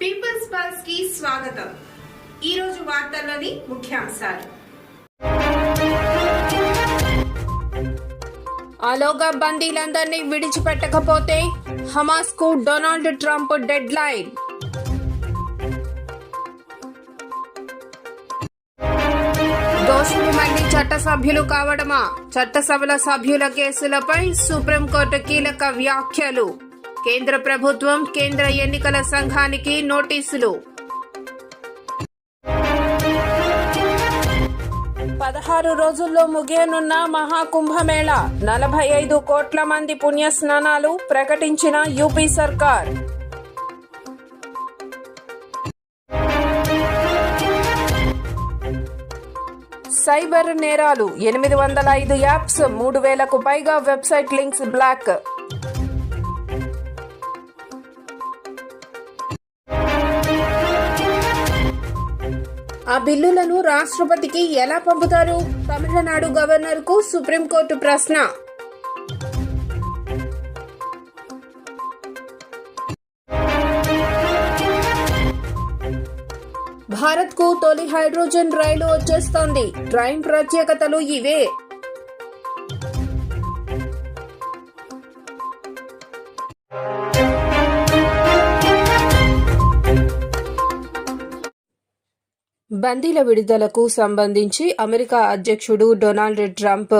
Peoples పల్స్కి స్వాగతం. ఈ రోజు వార్తల్లోని ముఖ్యాంశాలు. ఆలోగా బందీలందరినీ విడిచిపెట్టకపోతే హమాస్కు డొనాల్డ్ ట్రంప్ డెడ్ లైన్ దోషులు మళ్ళీ చట్టసభ్యులు కావడమా? చట్టసభల సభ్యుల కేసులపై సుప్రీంకోర్టు కీలక వ్యాఖ్యలు. కేంద్ర ప్రభుత్వం కేంద్ర ఎన్నికల సంఘానికి నోటీసులు. పదహారు రోజుల్లో ముగియనున్న మహాకుంభమేళా. నలభై ఐదు కోట్ల మంది పుణ్యస్నానాలు ప్రకటించిన యూపీ సర్కార్. సైబర్ నేరాలు. ఎనిమిది వందల ఐదు యాప్స్ మూడు వేలకు పైగా వెబ్సైట్ లింక్స్ బ్లాక్. ఆ బిల్లులను రాష్ట్రపతికి ఎలా పంపుతారు? తమిళనాడు గవర్నర్కు సుప్రీంకోర్టు ప్రశ్న. భారత్కు తొలి హైడ్రోజన్ రైలు వచ్చేస్తోంది. ట్రైన్ ప్రత్యేకతలు ఇవే. బందీల విడుదలకు సంబంధించి అమెరికా అధ్యక్షుడు డొనాల్డ్ ట్రంప్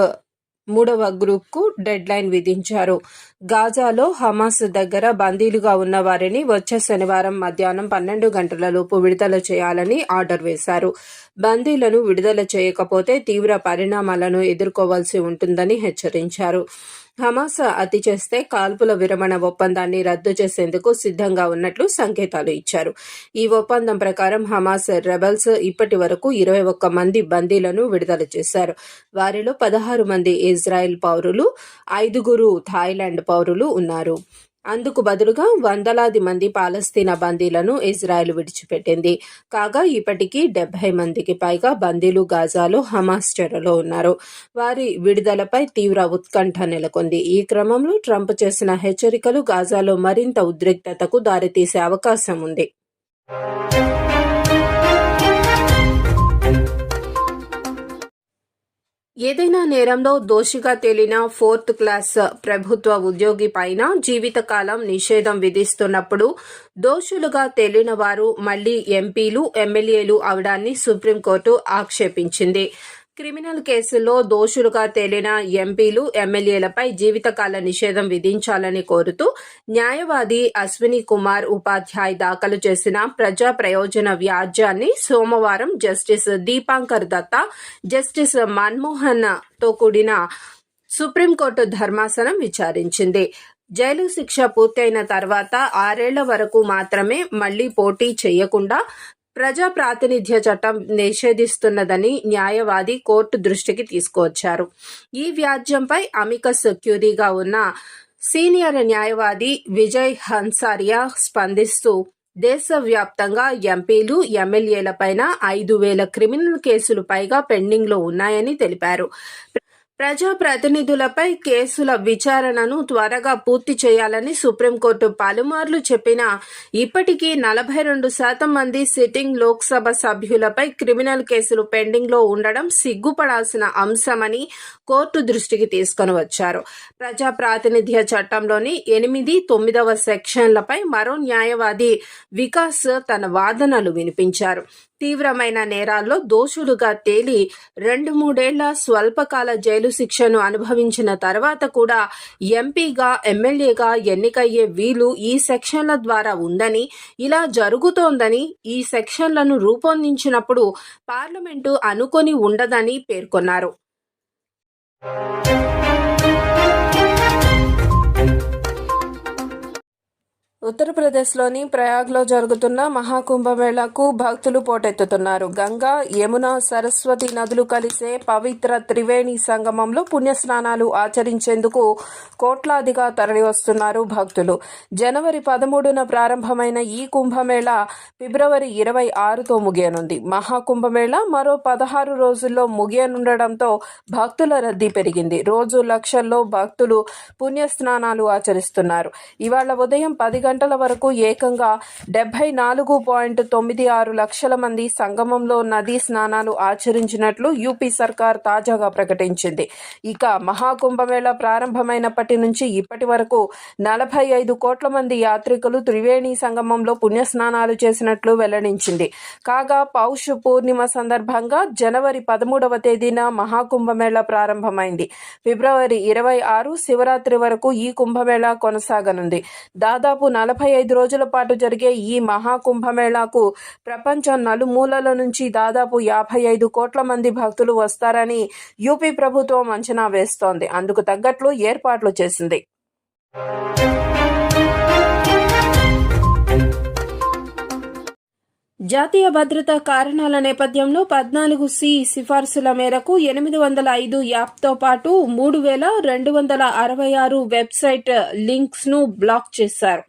మూడవ గ్రూప్కు డెడ్ లైన్ విధించారు. గాజాలో హమాస్ దగ్గర బందీలుగా ఉన్న వారిని వచ్చే శనివారం మధ్యాహ్నం పన్నెండు గంటలలోపు విడుదల చేయాలని ఆర్డర్ వేశారు. బందీలను విడుదల చేయకపోతే తీవ్ర పరిణామాలను ఎదుర్కోవాల్సి ఉంటుందని హెచ్చరించారు. హమాస్ అతి చేస్తే కాల్పుల విరమణ ఒప్పందాన్ని రద్దు చేసేందుకు సిద్ధంగా ఉన్నట్లు సంకేతాలు ఇచ్చారు. ఈ ఒప్పందం ప్రకారం హమాస్ రెబల్స్ ఇప్పటి వరకు ఇరవై ఒక్క మంది బందీలను విడుదల చేశారు. వారిలో పదహారు మంది ఇజ్రాయెల్ పౌరులు ఐదుగురు థాయిలాండ్ పౌరులు ఉన్నారు. అందుకు బదులుగా వందలాది మంది పాలస్తీనా బందీలను ఇజ్రాయెల్ విడిచిపెట్టింది. కాగా ఇప్పటికీ డెబ్బై మందికి పైగా బందీలు గాజాలో హమాస్ చెరలో ఉన్నారు. వారి విడుదలపై తీవ్ర ఉత్కంఠ నెలకొంది. ఈ క్రమంలో ట్రంప్ చేసిన హెచ్చరికలు గాజాలో మరింత ఉద్రిక్తతకు దారితీసే అవకాశం ఉంది. ఏదైనా నేరంలో దోషిగా తేలిన ఫోర్త్ క్లాస్ ప్రభుత్వ ఉద్యోగి పైన జీవితకాలం నిషేధం విధిస్తున్నప్పుడు దోషులుగా తేలిన వారు మళ్ళీ ఎంపీలు ఎమ్మెల్యేలు అవడాన్ని సుప్రీంకోర్టు ఆక్షేపించింది. క్రిమినల్ కేసుల్లో దోషులుగా తేలిన ఎంపీలు ఎమ్మెల్యేలపై జీవితకాల నిషేధం విధించాలని కోరుతూ న్యాయవాది అశ్విని కుమార్ ఉపాధ్యాయ్ దాఖలు చేసిన ప్రజా ప్రయోజన వ్యాజ్యాన్ని సోమవారం జస్టిస్ దీపాంకర్ దత్తా జస్టిస్ మన్మోహన్తో కూడిన సుప్రీంకోర్టు ధర్మాసనం విచారించింది. జైలు శిక్ష పూర్తయిన తర్వాత ఆరేళ్ళ వరకు మాత్రమే మళ్ళీ పోటీ చేయకుండా ప్రజా ప్రాతినిధ్య చట్టం నిషేధిస్తున్నదని న్యాయవాది కోర్టు దృష్టికి తీసుకువచ్చారు. ఈ వ్యాజ్యంపై అమికస్ క్యూరీగా ఉన్న సీనియర్ న్యాయవాది విజయ్ హన్సారియా స్పందిస్తూ దేశవ్యాప్తంగా ఎంపీలు ఎమ్మెల్యేలపైన ఐదు వేల క్రిమినల్ కేసులు పైగా పెండింగ్లో ఉన్నాయని తెలిపారు. ప్రజాప్రతినిధులపై కేసుల విచారణను త్వరగా పూర్తి చేయాలని సుప్రీంకోర్టు పలుమార్లు చెప్పినా ఇప్పటికీ నలభై రెండు శాతం మంది సిట్టింగ్ లోక్సభ సభ్యులపై క్రిమినల్ కేసులు పెండింగ్లో ఉండడం సిగ్గుపడాల్సిన అంశమని కోర్టు దృష్టికి తీసుకొని వచ్చారు. ప్రజా ప్రాతినిధ్య చట్టంలోని ఎనిమిది తొమ్మిదవ సెక్షన్లపై మరో న్యాయవాది వికాస్ తన వాదనలు వినిపించారు. తీవ్రమైన నేరాల్లో దోషులుగా తేలి రెండు మూడేళ్ళ స్వల్పకాల జైలు శిక్షను అనుభవించిన తర్వాత కూడా ఎంపీగా ఎమ్మెల్యేగా ఎన్నికయ్యే వీలు ఈ సెక్షన్ల ద్వారా ఉందని ఇలా జరుగుతోందని ఈ సెక్షన్లను రూపొందించినప్పుడు పార్లమెంటు అనుకొని ఉండదని పేర్కొన్నారు. ఉత్తరప్రదేశ్లోని ప్రయాగ్లో జరుగుతున్న మహాకుంభమేళాకు భక్తులు పోటెత్తుతున్నారు. గంగా యమున సరస్వతి నదులు కలిసే పవిత్ర త్రివేణి సంగమంలో పుణ్యస్నానాలు ఆచరించేందుకు కోట్లాదిగా తరలివస్తున్నారు భక్తులు. జనవరి పదమూడున ప్రారంభమైన ఈ కుంభమేళా ఫిబ్రవరి ఇరవై ఆరుతో ముగియనుంది. మహాకుంభమేళా మరో పదహారు రోజుల్లో ముగియనుండడంతో భక్తుల రద్దీ పెరిగింది. రోజు లక్షల్లో భక్తులు పుణ్యస్నానాలు ఆచరిస్తున్నారు. ఇవాళ ఉదయం పదిగా గంటల వరకు ఏకంగా డెబ్బై నాలుగు పాయింట్ తొమ్మిది ఆరు లక్షల మంది సంగమంలో నదీ స్నానాలు ఆచరించినట్లు యూపీ సర్కార్ తాజాగా ప్రకటించింది. ఇక మహాకుంభమేళ ప్రారంభమైనప్పటి నుంచి ఇప్పటి వరకు నలభై ఐదు కోట్ల మంది యాత్రికులు త్రివేణి సంగమంలో పుణ్యస్నానాలు చేసినట్లు వెల్లడించింది. కాగా పౌష్ పూర్ణిమ సందర్భంగా జనవరి పదమూడవ తేదీన మహాకుంభమేళ ప్రారంభమైంది. ఫిబ్రవరి ఇరవై ఆరు శివరాత్రి వరకు ఈ కుంభమేళా కొనసాగనుంది. దాదాపు నలభై ఐదు రోజుల పాటు జరిగే ఈ మహాకుంభమేళాకు ప్రపంచం నలుమూలల నుంచి దాదాపు యాభై ఐదు కోట్ల మంది భక్తులు వస్తారని యూపీ ప్రభుత్వం అంచనా వేస్తోంది. అందుకు తగ్గట్లు ఏర్పాట్లు చేసింది. జాతీయ భద్రతా కారణాల నేపథ్యంలో పద్నాలుగు సి సిఫార్సుల మేరకు ఎనిమిది వందల ఐదు యాప్తో పాటు మూడు వేల రెండు వందల అరవై ఆరు వెబ్సైట్ లింక్స్ను బ్లాక్ చేశారు.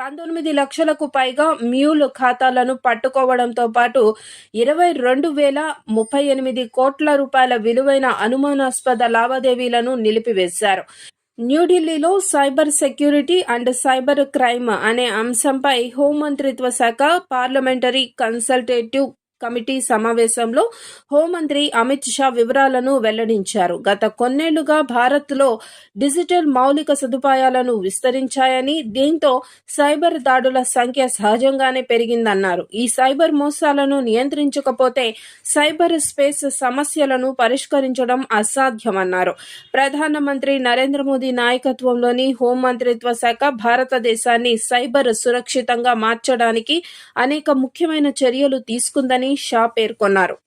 పంతొమ్మిది లక్షలకు పైగా మ్యూల్ ఖాతాలను పట్టుకోవడంతో పాటు ఇరవై రెండు వేల ముప్పై ఎనిమిది కోట్ల రూపాయల విలువైన అనుమానాస్పద లావాదేవీలను నిలిపివేశారు. న్యూఢిల్లీలో cyber security and cyber crime అనే అంశంపై హోంమంత్రిత్వ శాఖ పార్లమెంటరీ కన్సల్టేటివ్ కమిటీ సమావేశంలో హోంమంత్రి అమిత్ షా వివరాలను వెల్లడించారు. గత కొన్నేళ్ళుగా భారత్లో డిజిటల్ మౌలిక సదుపాయాలను విస్తరించాయని దీంతో సైబర్ దాడుల సంఖ్య సహజంగానే పెరిగిందన్నారు. ఈ సైబర్ మోసాలను నియంత్రించకపోతే సైబర్ స్పేస్ సమస్యలను పరిష్కరించడం అసాధ్యమన్నారు. ప్రధానమంత్రి నరేంద్ర మోదీ నాయకత్వంలోని హోంమంత్రిత్వ శాఖ భారతదేశాన్ని సైబర్ సురక్షితంగా మార్చడానికి అనేక ముఖ్యమైన చర్యలు తీసుకుందని షా పేర్కొన్నారు.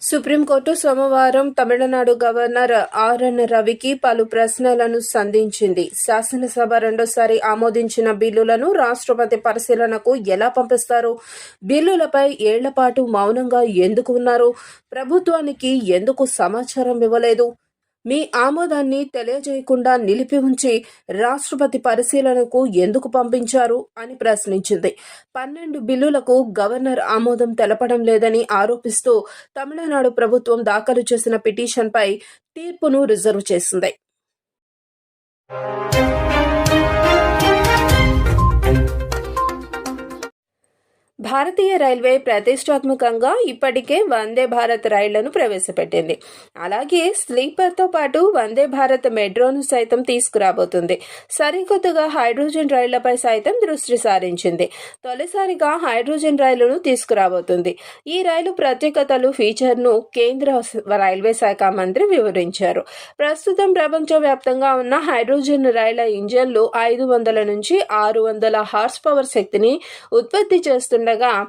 సుప్రీంకోర్టు సోమవారం తమిళనాడు గవర్నర్ ఆర్ఎన్ రవికి పలు ప్రశ్నలను సంధించింది. శాసనసభ రెండోసారి ఆమోదించిన బిల్లులను రాష్ట్రపతి పరిశీలనకు ఎలా పంపిస్తారు? బిల్లులపై ఏళ్ళపాటు మౌనంగా ఎందుకు ఉన్నారు? ప్రభుత్వానికి ఎందుకు సమాచారం ఇవ్వలేదు? మీ ఆమోదాన్ని తెలియజేయకుండా నిలిపి ఉంచి రాష్ట్రపతి పరిశీలనకు ఎందుకు పంపించారు అని ప్రశ్నించింది. పన్నెండు బిల్లులకు గవర్నర్ ఆమోదం తెలపడం లేదని ఆరోపిస్తూ తమిళనాడు ప్రభుత్వం దాఖలు చేసిన పిటిషన్పై తీర్పును రిజర్వ్ చేసింది. భారతీయ రైల్వే ప్రతిష్టాత్మకంగా ఇప్పటికే వందే భారత్ రైళ్ళను ప్రవేశపెట్టింది. అలాగే స్లీపర్తో పాటు వందే భారత్ మెట్రోను సైతం తీసుకురాబోతుంది. సరికొత్తగా హైడ్రోజన్ రైళ్ళపై సైతం దృష్టి సారించింది. తొలిసారిగా హైడ్రోజన్ రైలును తీసుకురాబోతుంది. ఈ రైలు ప్రత్యేకతలు ఫీచర్ను కేంద్ర రైల్వే శాఖ మంత్రి వివరించారు. ప్రస్తుతం ప్రపంచవ్యాప్తంగా ఉన్న హైడ్రోజన్ రైళ్ళ ఇంజన్లు ఐదు వందల నుంచి ఆరు వందల హార్స్ పవర్ శక్తిని ఉత్పత్తి ఉండగా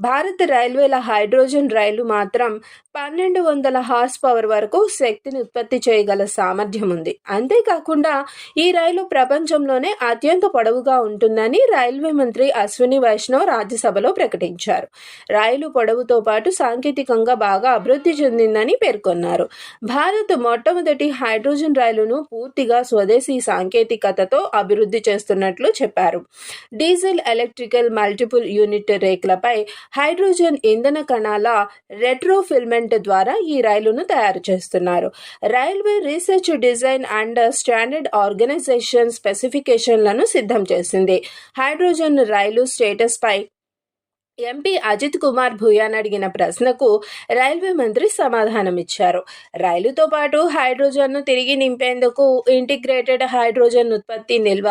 భారత రైల్వేల హైడ్రోజన్ రైలు మాత్రం పన్నెండు వందల హార్స్ పవర్ వరకు శక్తిని ఉత్పత్తి చేయగల సామర్థ్యం ఉంది. అంతేకాకుండా ఈ రైలు ప్రపంచంలోనే అత్యంత పొడవుగా ఉంటుందని రైల్వే మంత్రి అశ్విని వైష్ణవ్ రాజ్యసభలో ప్రకటించారు. రైలు పొడవుతో పాటు సాంకేతికంగా బాగా అభివృద్ధి చెందిందని పేర్కొన్నారు. భారత్ మొట్టమొదటి హైడ్రోజన్ రైలును పూర్తిగా స్వదేశీ సాంకేతికతతో అభివృద్ధి చేస్తున్నట్లు చెప్పారు. డీజిల్ ఎలక్ట్రికల్ మల్టిపుల్ యూనిట్ రేకులపై హైడ్రోజన్ ఇంధన కణాల రెట్రోఫిల్మెంట్ ద్వారా ఈ రైలును తయారు చేస్తున్నారు. Railway research design and standard organisation స్పెసిఫికేషన్లను సిద్ధం చేసింది. హైడ్రోజన్ రైలు స్టేటస్ పై ఎంపీ అజిత్ కుమార్ భూయాన్ అడిగిన ప్రశ్నకు రైల్వే మంత్రి సమాధానమిచ్చారు. రైలుతో పాటు హైడ్రోజన్ను తిరిగి నింపేందుకు ఇంటిగ్రేటెడ్ హైడ్రోజన్ ఉత్పత్తి నిల్వ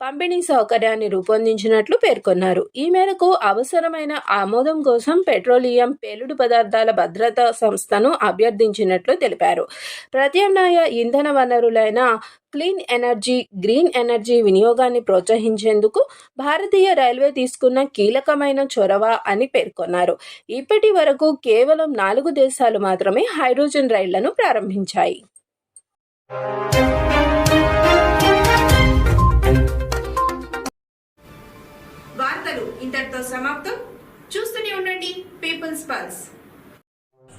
పంపిణీ సౌకర్యాన్ని రూపొందించినట్లు పేర్కొన్నారు. ఈ మేరకు అవసరమైన ఆమోదం కోసం పెట్రోలియం పేలుడు పదార్థాల భద్రతా సంస్థను అభ్యర్థించినట్లు తెలిపారు. ప్రత్యామ్నాయ ఇంధన వనరులైన క్లీన్ ఎనర్జీ గ్రీన్ ఎనర్జీ వినియోగాన్ని ప్రోత్సహించేందుకు భారతీయ రైల్వే తీసుకున్న కీలకమైన చొరవ అని పేర్కొన్నారు. ఇప్పటి వరకు కేవలం నాలుగు దేశాలు మాత్రమే హైడ్రోజన్ రైళ్ళను ప్రారంభించాయి. వార్తలు ఇంతటితో సమాప్తం. చూస్తూనే ఉండండి. Peoples pulse